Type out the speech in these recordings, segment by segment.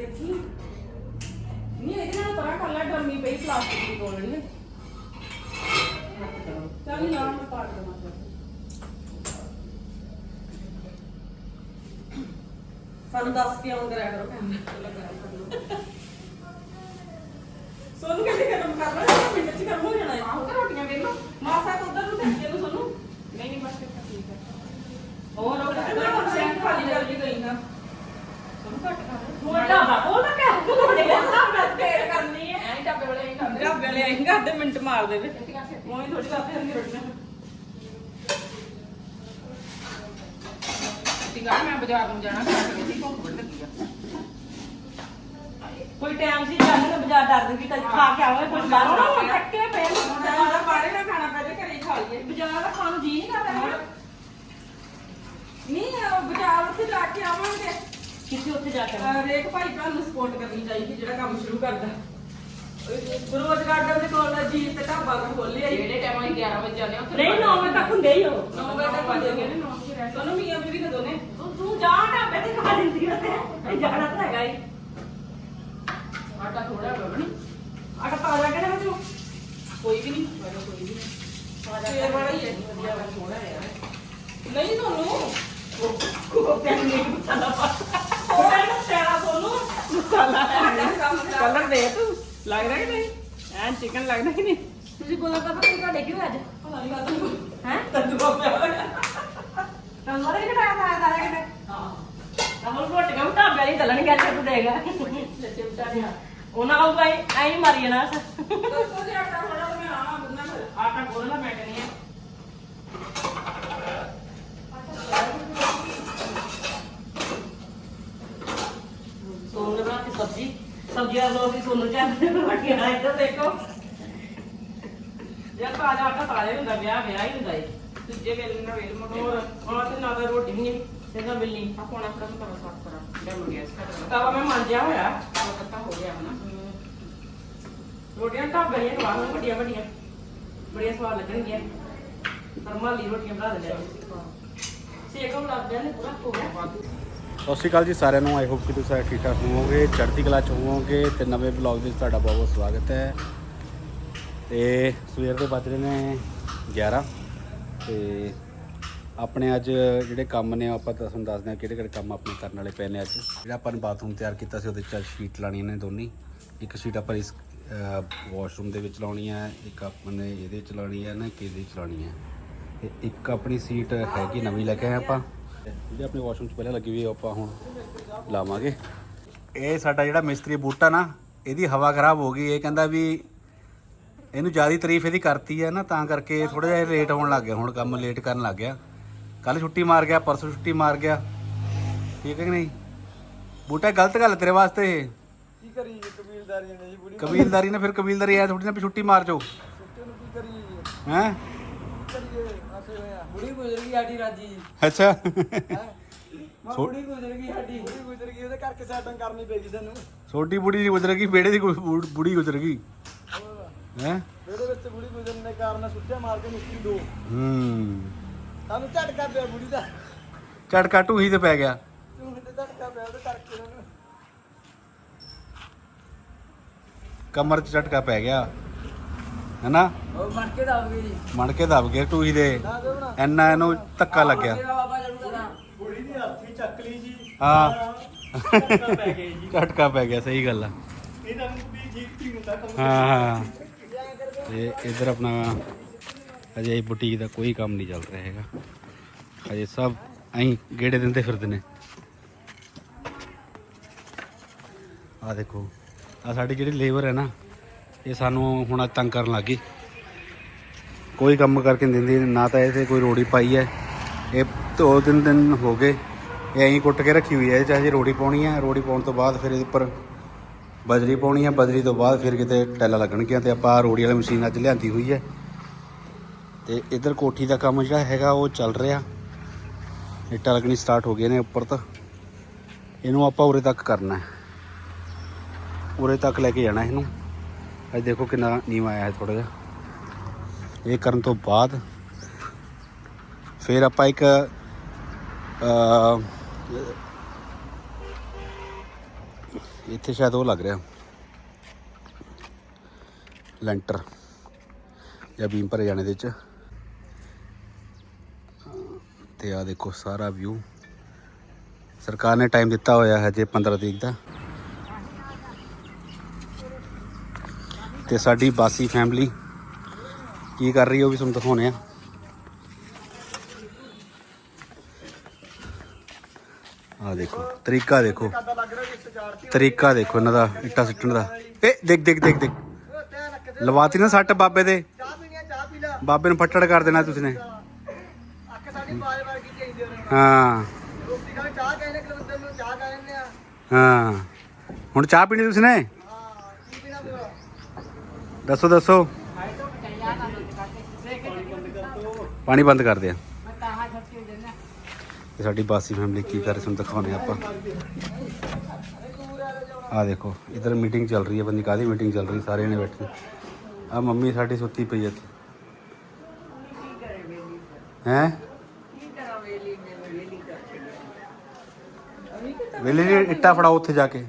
ਦੇਖੀ? ਨਹੀਂ, ਇਹਦੇ ਨਾਲ ਪਰਾਂ ਕਰ ਲੈ ਡਰਮੀ ਪਈ, ਪਲਾਸਟਿਕ ਦੀ ਬੋਲਣੀ ਹੈ ਚੱਲ ਨਾ, ਮੈਂ ਪਾੜ ਦਵਾਂ ਸਾਨੂੰ ਦੱਸ ਕੇ ਆਉਂ ਕਰਿਆ ਕਰੋ ਲੱਗਾ ਕਰੋ ਸੋਨੂੰ ਕਹਿੰਦੇ ਕਰਮ ਕਰ ਲੈ ਮਿੰਟ ਚ ਕਰਮ ਹੋ ਜਾਣਾ ਹੈ ਆਹੋ ਤੇ ਰੋਟੀਆਂ ਵੇਖ ਲਓ ਮਾਸਾ ਤਾਂ ਉਧਰ ਨੂੰ ਸੱਜੇ ਨੂੰ ਸੋਨੂੰ ਨਹੀਂ ਨਹੀਂ ਬਸ ਫਿਰ ਤਾਂ ਠੀਕ ਹੈ ਹੋਰ ਉਹ ਕਹਿੰਦਾ ਹੁਣ ਸੈਂਟ ਖਾਲੀ ਜਲਦੀ ਗਈ ਨਾ ਸੋਨੂੰ ਘੱਟ ਕਰ ਮੋਟਾ ਬਾ ਉਹ ਤਾਂ ਕਹਿ ਤੁਹਾਡੇ ਸਾਹਮਣੇ ਨਾਲ ਤੇਰ ਕਰਨੀ ਹੈ ਐਂ ਟੱਬੇ ਵਾਲੇ ਐਂ ਕਰਦੇ ਟੱਬੇ ਵਾਲੇ ਐਂ ਕਰਦੇ ਮਿੰਟ ਮਾਰ ਦੇਵੇ। ਉਹ ਥੋੜੀ ਕਰਦੇ ਹੁੰਦੀ ਰੋਟੀਆਂ ਟਿਕਾ ਮੈਂ ਬਾਜ਼ਾਰ ਨੂੰ ਜਾਣਾ ਹੀ ਭੁੱਖ ਬੜੀ ਲੱਗੀ ਆ। ਕੋਈ ਟਾਈਮ ਸੀ ਜਾਂਦੇ ਨਾ ਬਾਜ਼ਾਰ ਡਰ ਦਿੰਦੀ ਤਾਂ ਖਾ ਕੇ ਆਵਾਂਗੇ ਕੁਝ ਬਾਹਰੋਂ ਹੁਣ ਟੱਕੇ ਪਏ ਨੇ। ਬਾਹਰੇ ਨਾ ਖਾਣਾ ਪੈ ਘਰੇ ਹੀ ਖਾ ਲਈਏ। ਬਾਜ਼ਾਰ ਦਾ ਖਾਣ ਨੂੰ ਜੀ ਨਹੀਂ ਕਰਦਾ ਹੈਗਾ। ਨਹੀਂ ਉਹ ਬਾਜ਼ਾਰ ਉੱਥੇ ਜਾ ਕੇ ਆਵਾਂਗੇ। ਕਿੱਥੇ ਉੱਥੇ ਜਾ ਕੇ ਹਰੇਕ ਭਾਈ ਭਰਾ ਨੂੰ ਸਪੋਰਟ ਕਰਨੀ ਚਾਹੀਦੀ ਜਿਹੜਾ ਕੰਮ ਸ਼ੁਰੂ ਕਰਦਾ। ਰੋਜ਼ ਗਾਰਡਨ ਦੇ ਕੋਲ ਜੀ ਤੇ ਢਾਬਾ ਵੀ ਖੋਲਿਆ ਹੀ ਜਿਹੜੇ ਟਾਈਮ ਅਸੀਂ 11 ਵਜੇ ਜਾਂਦੇ ਆ ਉੱਥੇ ਨਹੀਂ 9 ਵਜੇ ਤੱਕ ਹੁੰਦੇ ਹੀ ਹੋ 9 ਵਜੇ ਤੱਕ ਹੋ ਗਏ ਨੇ। 9 ਵਜੇ ਰਹਿ ਤੁਹਾਨੂੰ ਮੀਆਂ ਬੀਵੀ ਨੇ ਦੋਨੇ। ਤੂੰ ਤੂੰ ਜਾ ਮੈਂ ਤੇ ਖਾ ਦਿੰਦੀ ਉੱਥੇ। ਇਹ ਜਾਣਾ ਤਾਂ ਹੈਗਾ ਹੀ। ਆਟਾ ਥੋੜਾ ਬਣੀ ਆਟਾ ਪਾ ਜਾ ਕੇ ਨਾ ਤੂੰ ਕੋਈ ਵੀ ਨਹੀਂ ਕੋਈ ਵੀ ਨਹੀਂ। ਫੇਰ ਬੜਾ ਹੀ ਹੈ। ਵਧੀਆ ਵਾ ਸੋਹਣਾ ਹੈ ਨਹੀਂ ਤੁਹਾਨੂੰ ਕੋ ਪੈਨ ਨਹੀਂ ਮਸਾਲਾ ਪਾ ਉਹ ਕਹਿੰਦਾ ਤੇਰਾ ਸੋਨੂੰ ਮਸਾਲਾ ਕੰਮ ਕਰਾ ਕਲਰ ਦੇ ਤੂੰ ਲੱਗ ਰਿਹਾ ਕਿ ਨਹੀਂ ਐਨ ਚਿਕਨ ਲੱਗਦਾ ਕਿ ਨਹੀਂ? ਤੁਸੀਂ ਬੋਲਦਾ ਤਾਂ ਪਤਾ ਤੁਹਾਡੇ ਕਿਉਂ ਅੱਜ? ਪਤਾ ਨਹੀਂ ਕਾਹਦਾ ਹੈ? ਤੰਦੂਆ ਪਿਆ ਹੋਇਆ ਨੰਬਰ ਹੀ ਘਟਾਇਆ ਤਾਂ ਆਇਆ ਕਿਤੇ ਹਾਂ। ਨੰਬਰ ਘਟ ਗਿਆ ਢਾਬੇ ਵਾਲੀ ਚੱਲਣ ਗਿਆ ਤੇ ਤੂੰ ਦੇਗਾ ਉਹਨਾਂ ਨੂੰ ਭਾਈ ਐਂ ਹੀ ਮਾਰੀ ਜਾਣਾ ਦੱਸੋ ਜੇ ਆਟਾ ਹੋਣਾ ਮੈਂ ਆਵਾਂ ਬੰਨਾ ਆਟਾ ਮੈਂ ਕਹਿੰਦੀ ਆ ਸੋਨੂੰ ਨੇ ਬਣਾਤੀ ਸਬਜ਼ੀ। ਸਬਜ਼ੀ ਦਾ ਲੋਕ ਵੀ ਸੋਨੂੰ ਚਾਹਦੇ ਰੋਟੀਆਂ ਆ ਇੱਧਰ ਦੇਖੋ। ਯਾਰ ਤਾਜ਼ਾ ਆਟਾ ਤਾਜ਼ਾ ਹੀ ਹੁੰਦਾ ਵਿਆਹ ਵਿਆਹ ਹੀ ਹੁੰਦਾ ਏ। ਦੂਜੇ ਵੇਲੇ ਨਾਲ ਵੇਲ ਮੋਟੇ ਹੋਰ ਹੁਣ ਤੇ ਨਾ ਤਾਂ ਰੋਟੀ ਨਹੀਂ ਤੇ ਨਾ ਮਿਲਣੀ। ਆ ਕੋਣਾ ਫੜਾ ਮੈਂ ਸਾਫ਼ ਕਰਾਂ ਡੈਮ ਗਿਆ ਇਸ ਤਵਾ ਮੈਂ ਮੰਜਿਆ ਹੋਇਆ। ਉਹ ਕੱਤਾ ਹੋ ਗਿਆ ਹਨਾ। ਰੋਟੀਆਂ ਢਾਬੇ ਖਵਾ ਲਓ ਵੱਡੀਆਂ ਵੱਡੀਆਂ। ਬੜੀਆਂ ਸਵਾਦ ਲੱਗਣਗੀਆਂ। ਨਰਮਾਲੀ ਰੋਟੀਆਂ ਬਣਾ ਦਿੰਦੇ ਆ। ਸੇਕ ਉਹ ਲੱਗ ਨੇ ਪੂਰਾ ਹੋ ਗਿਆ। ਸਤਿ ਸ਼੍ਰੀ ਅਕਾਲ ਜੀ ਸਾਰਿਆਂ ਨੂੰ ਆਈ ਹੋਪ ਕਿ ਤੁਸੀਂ ਸਾਰੇ ਠੀਕ ਠਾਕ ਹੋਵੋਗੇ, ਚੜ੍ਹਦੀ ਕਲਾ ਚ ਹੋਵੋਗੇ ਤੇ ਨਵੇਂ ਵਲੌਗ ਵਿੱਚ ਤੁਹਾਡਾ ਬਹੁਤ ਬਹੁਤ ਸਵਾਗਤ ਹੈ। ਤੇ ਸਵੇਰ ਦੇ ਵੱਜ ਰਹੇ ਨੇ 11 ਤੇ ਆਪਣੇ ਅੱਜ ਜਿਹੜੇ ਕੰਮ ਨੇ, ਆਪਾਂ ਤਾਂ ਤੁਹਾਨੂੰ ਦੱਸਦੇ ਹਾਂ ਕਿਹੜੇ ਕਿਹੜੇ ਕੰਮ ਆਪਣੇ ਕਰਨ ਵਾਲੇ ਪਏ ਨੇ ਅੱਜ। ਜਿਹੜਾ ਆਪਾਂ ਨੇ ਬਾਥਰੂਮ ਤਿਆਰ ਕੀਤਾ ਸੀ, ਉਹਦੇ ਚ ਸ਼ੀਟ ਲਾਣੀ ਨੇ ਦੋਨੀ। ਇੱਕ ਸ਼ੀਟ ਆਪਾਂ ਇਸ ਵਾਸ਼ਰੂਮ ਦੇ ਵਿੱਚ ਲਾਉਣੀ ਹੈ, ਇੱਕ ਆਪਾਂ ਨੇ ਇਹਦੇ ਚ ਲਾਉਣੀ ਹੈ, ਨਾ ਕਿ ਇਹਦੇ ਚ ਲਾਉਣੀ ਹੈ। ਤੇ ਇੱਕ ਆਪਣੀ ਸੀਟ ਹੈਗੀ ਨਵੀਂ ਲੈ ਕੇ ਆਏ ਆਪਾਂ। ਜਿਹੜੀ ਆਪਣੀ ਵਾਸ਼ਰੂਮ 'ਚ ਪਹਿਲਾਂ ਲੱਗੀ ਹੋਈ ਉਹ ਆਪਾਂ ਹੁਣ ਲਾਵਾਂਗੇ। ਇਹ ਸਾਡਾ ਜਿਹੜਾ ਮਿਸਤਰੀ ਬੂਟਾ ਨਾ ਇਹਦੀ ਹਵਾ ਖਰਾਬ ਹੋ ਗਈ। ਇਹ ਕਹਿੰਦਾ ਵੀ ਇਹਨੂੰ ਜ਼ਿਆਦਾ ਤਾਰੀਫ ਇਹਦੀ ਕਰਤੀ ਹੈ ਨਾ ਤਾਂ ਕਰਕੇ ਥੋੜਾ ਜਿਹਾ ਲੇਟ ਹੋਣ ਲੱਗ ਗਿਆ। ਹੁਣ ਕੰਮ ਲੇਟ ਕਰਨ ਲੱਗ ਗਿਆ। ਕੱਲ ਛੁੱਟੀ ਮਾਰ ਗਿਆ ਪਰਸੋਂ ਛੁੱਟੀ ਮਾਰ ਗਿਆ। ਠੀਕ ਹੈ ਕਿ ਨਹੀਂ? ਬੂਟਾ ਗਲਤ ਗੱਲ ਤੇਰੇ ਵਾਸਤੇ। ਇਹ ਕੀ ਕਰੀ ਕਬੀਲਦਾਰੀ ਨੇ ਜੀ ਬੁੜੀ ਕਬੀਲਦਾਰੀ ਨੇ ਫਿਰ ਕਬੀਲਦਾਰੀ ਆ ਥੋੜੀ ਨਾ ਵੀ ਛੁੱਟੀ ਮਾਰ ਜਾਓ। ਸੁੱਤੇ ਨੂੰ ਕੀ ਕਰੀ ਜੀ? ਹੈ ਕੀ ਕਰੀਏ ਆਸੇ ਹੋਇਆ ਬੁੜੀ ਗੁਜ਼ਰ ਗਈ ਸਾਡੀ ਰਾਜੀ। ਅੱਛਾ। ਮੈਂ ਬੁੜੀ ਗੁਜ਼ਰ ਗਈ ਸਾਡੀ। ਬੁੜੀ ਗੁਜ਼ਰ ਗਈ ਉਹਦੇ ਕਰਕੇ ਸੈਟਿੰਗ ਕਰਨੀ ਪਈ ਸਾਨੂੰ ਛੋਟੀ ਬੁੜੀ ਨਹੀਂ ਗੁਜ਼ਰ ਗਈ ਬੇੜੇ ਦੀ ਕੋਈ ਬੁੜ- ਗੁਜ਼ਰ ਗਈ। ਹੈ? ਉਹਦੇ ਵਿੱਚ ਬੁੜੀ ਗੁਜ਼ਰਨ ਦੇ ਕਾਰਨ ਸੁੱਤੇ ਮਾਰ ਕੇ ਮਿਸਤਰੀ ਦੋ। ਹੂੰ। ਸਾਨੂੰ ਝਟਕਾ ਪਿਆ ਬੁੜੀ ਦਾ। ਝਟਕਾ ਢੂਹੀ ਤੇ ਪੈ ਗਿਆ। ਤੂੰ ਤੇ ਝਟਕਾ ਪਿਆ ਉਹਦੇ ਕਰਕੇ ਉਹਨੂੰ। ਕਮਰ 'ਚ ਝਟਕਾ ਪੈ ਗਿਆ। ਹੈਨਾ? ਉਹ ਮਰ ਕੇ ਦਬ ਕੇ ਦਬ ਗਿਆ ਢੂਹੀ ਦੇ। ਐਨਾ ਇਹਨੂੰ ਧੱਕਾ ਲੱਗਿਆ। ਹੱਥੀ ਚੱਕ ਲਈ ਜੀ। ਹਾਂ। ਝਟਕਾ ਪੈ ਗਿਆ ਜੀ। ਝਟਕਾ ਪੈ ਗਿਆ ਸਹੀ ਗੱਲ ਆ। ਵੀ ਜੀਤੀ ਹਾਂ ਹਾਂ। ਤੇ ਇਧਰ ਆਪਣਾ ਅਜੇ ਇਹ ਬੁਟੀਕ ਦਾ ਕੋਈ ਕੰਮ ਨਹੀਂ ਚੱਲ ਰਿਹਾ ਹੈਗਾ। ਅਜੇ ਸਭ ਐਂ ਗੇੜੇ ਦਿੰਦੇ ਫਿਰਦੇ ਨੇ। ਆ ਦੇਖੋ ਆ ਸਾਡੀ ਜਿਹੜੀ ਲੇਬਰ ਹੈ ਨਾ ਇਹ ਸਾਨੂੰ ਹੁਣ ਤੰਗ ਕਰਨ ਲੱਗੀ ਕੋਈ ਕੰਮ ਕਰਕੇ ਨਹੀਂ ਦਿੰਦੀ, ਨਾ ਤਾਂ ਇਹਦੇ ਕੋਈ ਰੋੜੀ ਪਾਈ ਹੈ। ਇਹ ਦੋ ਤਿੰਨ ਦਿਨ ਹੋ ਗਏ, ਇਹ ਐਂ ਕੁੱਟ ਕੇ ਰੱਖੀ ਹੋਈ ਹੈ, ਇਹ ਚਾਹੇ ਰੋੜੀ ਪਾਉਣੀ ਹੈ, ਰੋੜੀ ਪਾਉਣ ਤੋਂ ਬਾਅਦ ਫਿਰ ਇਹਦੇ ਉੱਪਰ ਬਜਰੀ ਪਾਉਣੀ ਹੈ, ਬਜਰੀ ਤੋਂ ਬਾਅਦ ਫਿਰ ਕਿਤੇ ਟੈਲਾਂ ਲੱਗਣਗੀਆਂ ਤੇ ਆਪਾਂ ਰੋੜੀ ਵਾਲੀ ਮਸ਼ੀਨ ਅੱਜ ਲਿਆਂਦੀ ਹੋਈ ਹੈ। ਤੇ ਇਧਰ ਕੋਠੀ ਦਾ ਕੰਮ ਜਿਹੜਾ ਹੈਗਾ, ਉਹ ਚੱਲ ਰਿਹਾ। ਇੱਟਾਂ ਲੱਗਣੀ ਸਟਾਰਟ ਹੋ ਗਈਆਂ ਨੇ ਉੱਪਰ ਤਾਂ। ਇਹਨੂੰ ਆਪਾਂ ਉਰੇ ਤੱਕ ਕਰਨਾ ਹੈ। ਉਰੇ ਤੱਕ ਲੈ ਕੇ ਜਾਣਾ ਇਹਨੂੰ। ਅੱਜ ਦੇਖੋ ਕਿੰਨਾ ਨੀਵਾ ਆਇਆ ਹੈ ਥੋੜਾ ਜਿਹਾ। ਇਹ ਕਰਨ ਤੋਂ ਬਾਅਦ ਫਿਰ ਆਪਾਂ ਇੱਕ ਇੱਥੇ ਸ਼ਾਇਦ ਉਹ ਲੱਗ ਰਿਹਾ। ਲੈਂਟਰ ਜਾਂ ਬੀਮ ਭਰੇ ਜਾਣੇ ਦੇ ਵਿੱਚ। ਤੇ ਆ ਦੇਖੋ ਸਾਰਾ ਵਿਊ ਸਰਕਾਰ ਨੇ ਟਾਈਮ ਦਿੱਤਾ ਹੋਇਆ ਹੈ ਜੇ 15 ਤਰੀਕ ਦਾ। ਤੇ ਸਾਡੀ ਬਾਸੀ ਫੈਮਿਲੀ ਕੀ ਕਰ ਰਹੀ ਹੈ ਉਹ ਵੀ ਤੁਹਾਨੂੰ ਦਿਖਾਉਣੇ ਆ ਆ ਦੇਖੋ ਤਰੀਕਾ ਦੇਖੋ ਤਰੀਕਾ ਦੇਖੋ ਇਹਨਾਂ ਦਾ ਇੱਟਾਂ ਸਿੱਟਣ ਦਾ। ਏ ਦੇਖ ਦੇਖ ਦੇਖ ਦੇਖ। ਲਵਾਤੀ ਨਾ ਸੱਟ ਬਾਬੇ ਦੇ। ਬਾਬੇ ਨੂੰ ਫੱਟੜ ਕਰ ਦੇਣਾ ਤੁਸੀਂ ਨੇ। ਹਾਂ। ਹਾਂ। ਹੁਣ ਚਾਹ ਪੀਣੀ ਤੁਸੀਂ ਨੇ? ਦੱਸੋ ਦੱਸੋ। ਪਾਣੀ ਬੰਦ ਕਰ ਦਿਆ ਤੇ ਸਾਡੀ ਬਾਸੀ ਫੈਮਿਲੀ ਕੀ ਕਰ ਰਹੀ, ਤੁਹਾਨੂੰ ਦਿਖਾਉਣੇ ਆਪਾਂ। ਆ ਦੇਖੋ, ਇਧਰ ਮੀਟਿੰਗ ਚੱਲ ਰਹੀ ਹੈ ਬੰਦੀ ਕਾਦੀ ਮੀਟਿੰਗ ਚੱਲ ਰਹੀ ਸਾਰੇ ਨੇ ਬੈਠੇ। ਆ ਮੰਮੀ ਸਾਡੀ ਸੁੱਤੀ ਪਈ ਹੈ ਹੈ? ਵੇਲੇ ਇੱਟਾ ਫੜਾਓ ਉੱਥੇ ਜਾ ਕੇ।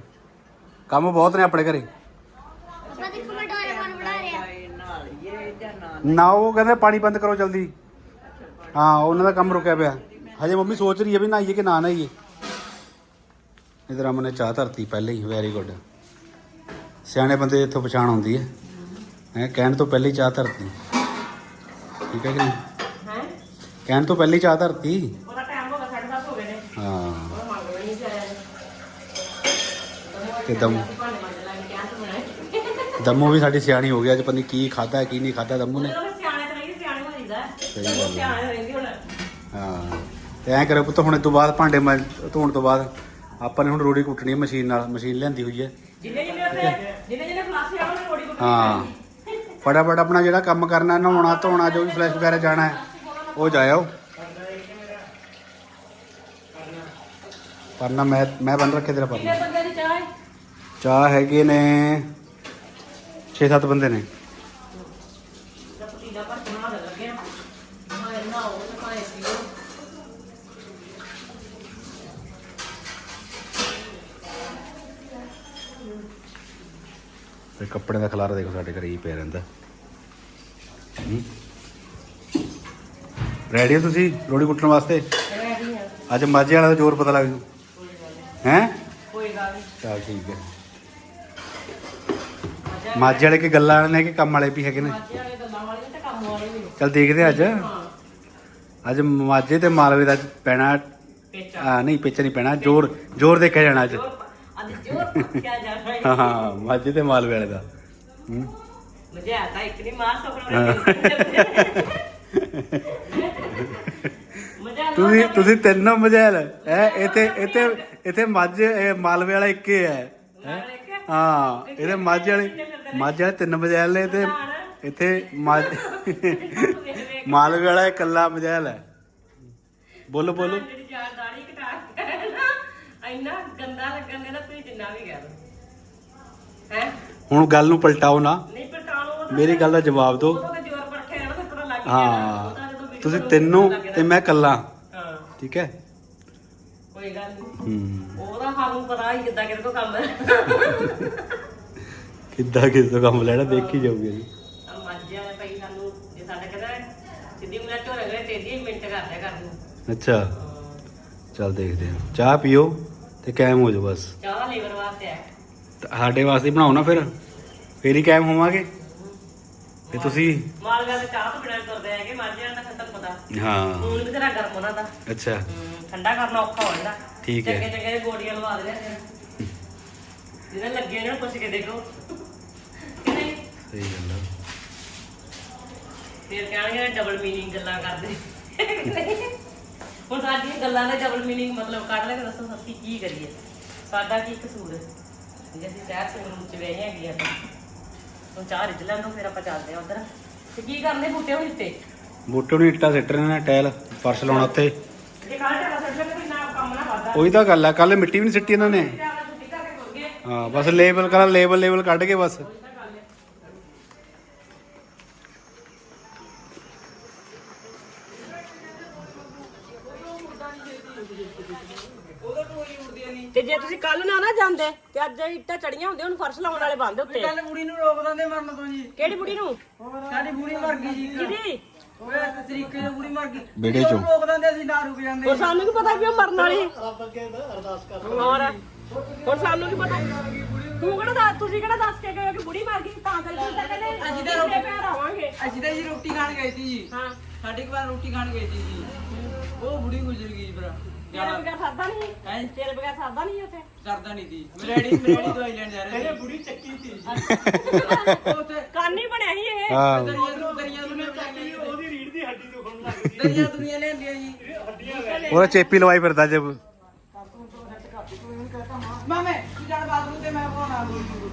ਕੰਮ ਬਹੁਤ ਨੇ ਆਪਣੇ ਘਰੇ ਪਾਪਾ ਦੇਖੋ ਮੈਂ ਡੋਰੇਮੋਨ ਬਣਾ ਰਿਹਾ ਨਾ ਉਹ ਕਹਿੰਦੇ ਪਾਣੀ ਬੰਦ ਕਰੋ ਜਲਦੀ। ਹਾਂ ਉਹਨਾਂ ਦਾ ਕੰਮ ਰੁਕਿਆ ਪਿਆ। ਹਜੇ ਮੰਮੀ ਸੋਚ ਰਹੀ ਹੈ ਵੀ ਨਹਾਈਏ ਕਿ ਨਾ ਨਹਾਈਏ। ਇਧਰ ਅਮਨ ਨੇ ਚਾਹ ਧਰਤੀ ਪਹਿਲੇ ਹੀ ਵੈਰੀ ਗੁੱਡ ਸਿਆਣੇ ਬੰਦੇ ਇੱਥੋਂ ਪਛਾਣ ਹੁੰਦੀ ਹੈ। ਹੈ ਕਹਿਣ ਤੋਂ ਪਹਿਲੇ ਹੀ ਚਾਹ ਧਰਤੀ। ਠੀਕ ਹੈ ਕਿ ਨਹੀਂ? ਹੈ? ਕਹਿਣ ਤੋਂ ਪਹਿਲੇ ਹੀ ਚਾਹ ਧਰਤੀ। ਉਹਦਾ ਟਾਈਮ ਹੋ ਗਿਆ 7:30 ਹੋ ਗਏ ਨੇ। ਹਾਂ। ਉਹ ਮੰਗ ਨਹੀਂ ਸੀ ਆਇਆ ਤੇ ਦਮ ਭਾਂਡੇ ਮੰਗ ਲਾਂਗੇ ਕਿਹਾ ਤੂੰ ਬਣਾਏ ਦਮੂ ਵੀ ਸਾਡੀ ਸਿਆਣੀ ਹੋ ਗਿਆ ਅੱਜ ਪਤਾ ਨਹੀਂ ਕੀ ਖਾਦਾ ਕੀ ਨਹੀਂ ਖਾਦਾ ਦਮੂ ਨੇ। ਜਦੋਂ ਸਿਆਣੇ ਤੇ ਨਹੀਂ ਸਿਆਣੇ ਹੋ ਜਾਂਦਾ ਸਹੀ ਗੱਲ ਹੈ। ਸਿਆਣੇ ਰਹਿੰਦੀ ਹੁਣ। ਹਾਂ ਤੇ ਐਂ ਕਰੇ ਪੁੱਤ ਹੁਣ ਤੋਂ ਬਾਅਦ ਭਾਂਡੇ ਮਾਂਜ ਧੋਣ ਤੋਂ ਬਾਅਦ ਆਪਾਂ ਨੇ ਹੁਣ ਰੋਟੀ ਕੁੱਟਣੀ ਹੈ ਮਸ਼ੀਨ ਨਾਲ ਮਸ਼ੀਨ ਲਿਆਂਦੀ ਹੋਈ ਹੈ ਜਿੰਨੇ ਜਿੰਨੇ ਫਲਾਸੀ ਰੋੜੀ ਹਾਂ। ਫਟਾਫਟ ਆਪਣਾ ਜਿਹੜਾ ਕੰਮ ਕਰਨਾ ਨਹਾਉਣਾ ਧੋਣਾ ਜੋ ਵੀ ਫਲੈਸ਼ ਵਗੈਰਾ ਜਾਣਾ ਹੈ ਉਹ ਜਾਇਓ। ਪਰਨਾ ਮੈਂ ਮੈਂ ਬੰਦ ਰੱਖੇ ਤੇਰਾ ਕਿੰਨੇ ਪਰਨਾ ਬੰਦੇ ਦੀ ਚਾਹ ਹੈ? ਚਾਹ ਹੈਗੇ ਨੇ 6-7 ਬੰਦੇ ਨੇ। ਜਦ ਪਤੀਲਾ ਭਰ ਕੇ ਲੱਗੇ ਆ ਮੈਂ ਨਾ ਉਹ ਤੇ ਪਾਏ ਪੀਓ ਤੇ ਕੱਪੜੇ ਦਾ ਖਲਾਰਾ ਦੇਖੋ ਸਾਡੇ ਘਰੇ ਹੀ ਪਿਆ ਰਹਿੰਦਾ। ਰੈਡੀ ਹੋ ਤੁਸੀਂ ਲੋੜੀ ਕੁੱਟਣ ਵਾਸਤੇ? ਰੈਡੀ ਆ। ਅੱਜ ਮਾਝੇ ਵਾਲਾ ਦਾ ਜ਼ੋਰ ਪਤਾ ਲੱਗ ਜੂ। ਹੈ? ਕੋਈ ਗੱਲ ਨਹੀਂ ਚਲ ਠੀਕ ਹੈ। ਮਾਝੇ ਵਾਲੇ ਕੀ ਗੱਲਾਂ ਨੇ ਕਿ ਕੰਮ ਵਾਲੇ ਵੀ ਹੈਗੇ ਨੇ? ਮਾਝੇ ਵਾਲੇ ਗੱਲਾਂ ਵਾਲੇ ਨੇ ਤੇ ਕੰਮ ਵਾਲੇ ਵੀ ਨੇ। ਚਲ ਦੇਖਦੇ ਅੱਜ। ਅੱਜ ਮਾਝੇ ਤੇ ਮਾਲਵੇ ਦਾ ਪੈਣਾ ਪੇਚਾ। ਆ ਨਹੀਂ ਪਿੱਛੇ ਨਹੀਂ ਪੈਣਾ ਜ਼ੋਰ ਜ਼ੋਰ ਦੇਖਿਆ ਜਾਣਾ ਅੱਜ। ਜੋਰ ਅੱਜ ਜੋਰ ਪੱਕਿਆ ਜਾ। ਰਿਹਾ ਹਾਂ ਹਾਂ ਮਾਝੇ ਤੇ ਮਾਲਵੇ ਵਾਲੇ ਦਾ। ਹੂੰ। ਮਜ਼ਾ ਆਤਾ ਇੱਕ ਨਹੀਂ ਮਾਰ ਸਕਣਾ ਮਜ਼ਾ ਤੁਸੀਂ ਤੁਸੀਂ ਤਿੰਨੋਂ ਮਜੈਲ ਹੈ ਇੱਥੇ ਇੱਥੇ ਇੱਥੇ ਮਾਝੇ ਇਹ ਮਾਲਵੇ ਵਾਲਾ ਇੱਕ ਹੀ। ਹੈ ਹੈਂ? ਹਾਂ ਇਹਦੇ ਮਾਝੇ ਵਾਲੇ ਮਾਝੇ ਵਾਲੇ ਤਿੰਨ ਮਜੈਲ ਨੇ ਤੇ ਇੱਥੇ ਮਾਝ- ਮਾਲਵੇ ਵਾਲਾ ਇਕੱਲਾ ਮਜੈਲ ਹੈ। ਬੋਲੋ ਬੋਲੋ। ਜਿਹੜੀ ਯਾਰ ਦਾੜੀ ਕਟਾ ਕੇ ਆਇਆ ਨਾ ਇੰਨਾ ਗੰਦਾ ਲੱਗਣ ਦੇ ਨਾ ਤੁਸੀਂ ਜਿੰਨਾ ਵੀ ਕਹਿ ਲਓ ਹੈ? ਹੁਣ ਗੱਲ ਨੂੰ ਪਲਟਾਓ ਨਾ। ਨਹੀਂ ਮੇਰੀ ਗੱਲ ਦਾ ਜਵਾਬ ਦਿਓ। ਉਹਦਾ ਤਾਂ ਜ਼ੋਰ ਪਰਖਿਆ ਨਾ ਤਾਂ ਪਤਾ ਲੱਗ ਗਿਆ ਹਾਂ ਉਹਦਾ ਜਦੋਂ video ਤੁਸੀਂ ਤਿੰਨੋਂ ਤੇ ਮੈਂ ਇਕੱਲਾ। ਹਾਂ। ਠੀਕ ਹੈ? ਕੋਈ ਗੱਲ ਨਹੀਂ ਹੂੰ। ਉਹਦਾ ਸਾਨੂੰ ਪਤਾ ਹੀ ਕਿੱਦਾਂ ਕਿਹਦੇ ਕੋ ਕੰਮ ਹੈ। ਕਿੱਦਾਂ ਕਿਸ ਤੋਂ ਕੰਮ ਲੈਣਾ ਦੇਖੀ ਜਾਊਗੀ ਜੀ ਆ ਮੱਝ ਵਾਲੇ ਭਾਈ ਸਾਨੂੰ ਜੇ ਸਾਡੇ ਕਹਿੰਦਾ ਸਿੱਧੀ ਉਂਗਲਾਂ ਝੋਰੇ ਗਏ ਤੇਜ਼ੀ ਮਿੰਟ ਕਰਦੇ ਕਰਨ ਨੂੰ। ਅੱਛਾ। ਚੱਲ ਦੇਖਦੇ ਹਾਂ। ਚਾਹ ਪੀਓ ਤੇ ਕਾਇਮ ਹੋ ਜਾਓ ਬਸ। ਚਾਹ ਲੀਵਰ ਵਾਸਤੇ ਹੈ। ਤਾਂ ਸਾਡੇ ਵਾਸਤੇ ਹੀ ਬਣਾਓ ਨਾ ਫਿਰ। ਫੇਰ ਹੀ ਕਾਇਮ ਹੋਵਾਂਗੇ। ਤੇ ਤੁਸੀਂ? ਮਾਲ ਗਾ ਚਾਹ ਤੋਂ ਬਿਨਾਂ ਕਰਦੇ ਹੈਗੇ ਮੱਝ ਦਾ ਖਤਮ ਪਤਾ। ਹਾਂ। ਖੂਨ ਵੀ ਤੇਰਾ ਗਰਮ ਉਹਨਾਂ ਦਾ। ਅੱਛਾ। ਠੰਡਾ ਕਰਨਾ ਔਖਾ ਹੋ ਜਾਂਦਾ। ਠੀਕ ਹੈ। ਚੰਗੇ ਚੰਗੇ ਗੋਡੀਆਂ ਲਵਾ ਦੇ ਜਿਹਨੇ ਲੱਗੇ ਇਹਨਾਂ ਨੂੰ ਪੁੱਛ ਕੇ ਦੇਖੋ। ਕਿ ਨਹੀਂ? ਸਹੀ ਗੱਲ ਆ। ਫਿਰ ਕਹਿਣਗੇ ਡਬਲ ਮੀਨਿੰਗ ਗੱਲਾਂ ਕਰਦੇ। ਹੁਣ ਸਾਡੀਆਂ ਗੱਲਾਂ ਦਾ ਡਬਲ ਮੀਨਿੰਗ ਮਤਲਬ ਕੱਢ ਲੈ ਕੇ ਦੱਸੋ ਅਸੀਂ ਕੀ ਕਰੀਏ? ਸਾਡਾ ਕੀ ਕਸੂਰ? ਹੈ ਜੇ ਅਸੀਂ ਸ਼ਹਿਰ ਸੰਗਰੂਰ ਚ ਵੇਹੇ ਹੈਗੇ ਆ ਤਾਂ। ਹੁਣ ਚਾਹ ਰਿੱਝ ਲੈਣ ਤੋਂ ਫਿਰ ਆਪਾਂ ਚੱਲਦੇ ਆ ਉਧਰ। ਤੇ ਕੀ ਕਰਨੇ ਬੂਟੇ ਹੁਣ ਇੱਥੇ? ਬੂਟੇ ਨੂੰ ਇੱਟਾਂ ਸਿੱਟ ਰਹੇ ਨੇ ਟਾਇਲ ਫਰਸ਼ ਲਾਉਣਾ ਉੱਥੇ। ਜੇ ਸੱਟ ਨਾ ਕੰਮ ਨਾ ਉਹੀ ਤਾਂ ਗੱਲ ਆ ਕੱਲ ਮਿੱਟੀ ਵੀ ਨਹੀਂ ਸਿੱਟੀ ਇਹਨਾਂ ਨੇ। ਟਾਲਾ ਛੁੱਟੀ ਕਰਕੇ ਤੁਰ ਗਏ। ਹਾਂ ਬਸ ਲੇਬਲ ਕਰਾ ਲੇਬਲ ਲੇਬਲ ਕੱਢ ਕੇ ਬਸ। ਤੇ ਜੇ ਤੁਸੀਂ ਕੱਲ ਨਾ ਨਾ ਜਾਂਦੇ ਤੇ ਅੱਜ ਇੱਟਾਂ ਚੜੀਆਂ ਹੁੰਦੀਆਂ ਹੁਣ ਫਰਸ਼ ਲਾਉਣ ਵਾਲੇ ਬੰਦ ਉੱਤੇ। ਕੱਲ ਬੁੜੀ ਨੂੰ ਰੋਕ ਦਿੰਦੇ ਮਰਨ ਤੋਂ ਜੀ। ਕਿਹੜੀ ਬੁੜੀ ਨੂੰ? ਸਾਡੀ ਬੁੜੀ ਮਰ ਗਈ ਜੀ। ਕਿਹਦੀ? ਓਏ ਤਰੀਕੇ ਨਾਲ ਬੁੜੀ ਮਰ ਗਈ। ਵਿਹੜੇ ਚੋਂ। ਰੋਕ ਦਿੰਦੇ ਅਸੀਂ ਨਾ ਰੁਕ ਜਾਂਦੇ। ਹੋਰ ਸਾਨੂੰ ਕੀ ਪਤਾ ਕਿ ਉਹ ਮਰਨ ਵਾਲੀ? ਹੋਰ ਹੁਣ ਸਾਨੂੰ ਕੀ ਪਤਾ? ਤੂੰ ਕਿਹੜਾ ਦੱਸ ਤੁਸੀਂ ਕਿਹੜਾ ਦੱਸ ਕੇ ਗਏ ਹੋ ਕਿ ਬੁੜੀ ਮਰ ਗਈ? ਤਾਂ ਕਰਕੇ ਤੁਸੀਂ ਤਾਂ ਕਹਿੰਦੇ ਅਸੀਂ ਤਾਂ ਰੋਟੀ ਪੈਰ ਆਵਾਂਗੇ ਅਸੀਂ ਤਾਂ ਜੀ ਰੋਟੀ ਖਾਣ ਗਏ ਸੀ ਜੀ। ਹਾਂ। ਸਾਡੀ ਇੱਕ ਵਾਰ ਰੋਟੀ ਖਾਣ ਗਏ ਸੀ ਜੀ। ਉਹ ਬੁੜੀ ਗੁਜ਼ਰ ਗਈ ਭਰਾ। ਤੇਰੇ ਬਗੈਰ ਸਰਦਾ ਨਹੀਂ? ਹੈਂ? ਤੇਰੇ ਬਗੈਰ ਸਰਦਾ ਨਹੀਂ ਉੱਥੇ? ਕਰਦਾ ਨਹੀਂ ਸੀ। ਮਰੇੜੀ ਮਰੇੜੀ ਦਵਾਈ ਲੈਣ ਜਾ ਰਹੇ ਸੀ। ਬੁੜੀ ਚੱਕੀ ਸੀ ਉੱਥੇ ਕੰਨ ਹੀ ਬਣਿਆ ਸੀ ਇਹ। ਹਾਂ। ਦਰੀਆਂ ਨੂੰ ਦਰੀਆਂ ਨੂੰ ਦੁਨੀਆਂ ਲੈਂਦੀਆਂ ਜੀ। ਉਹਦਾ ਚੇਪੀ ਲਵਾਈ ਫਿਰਦਾ ਜੇ ਮਾਮੇ ਤੂੰ ਜਾਣ ਬਾਥਰੂਮ ਤੇ ਮੈਂ ਬਣਾਉਣਾ ਬੋਲ ਤੂੰ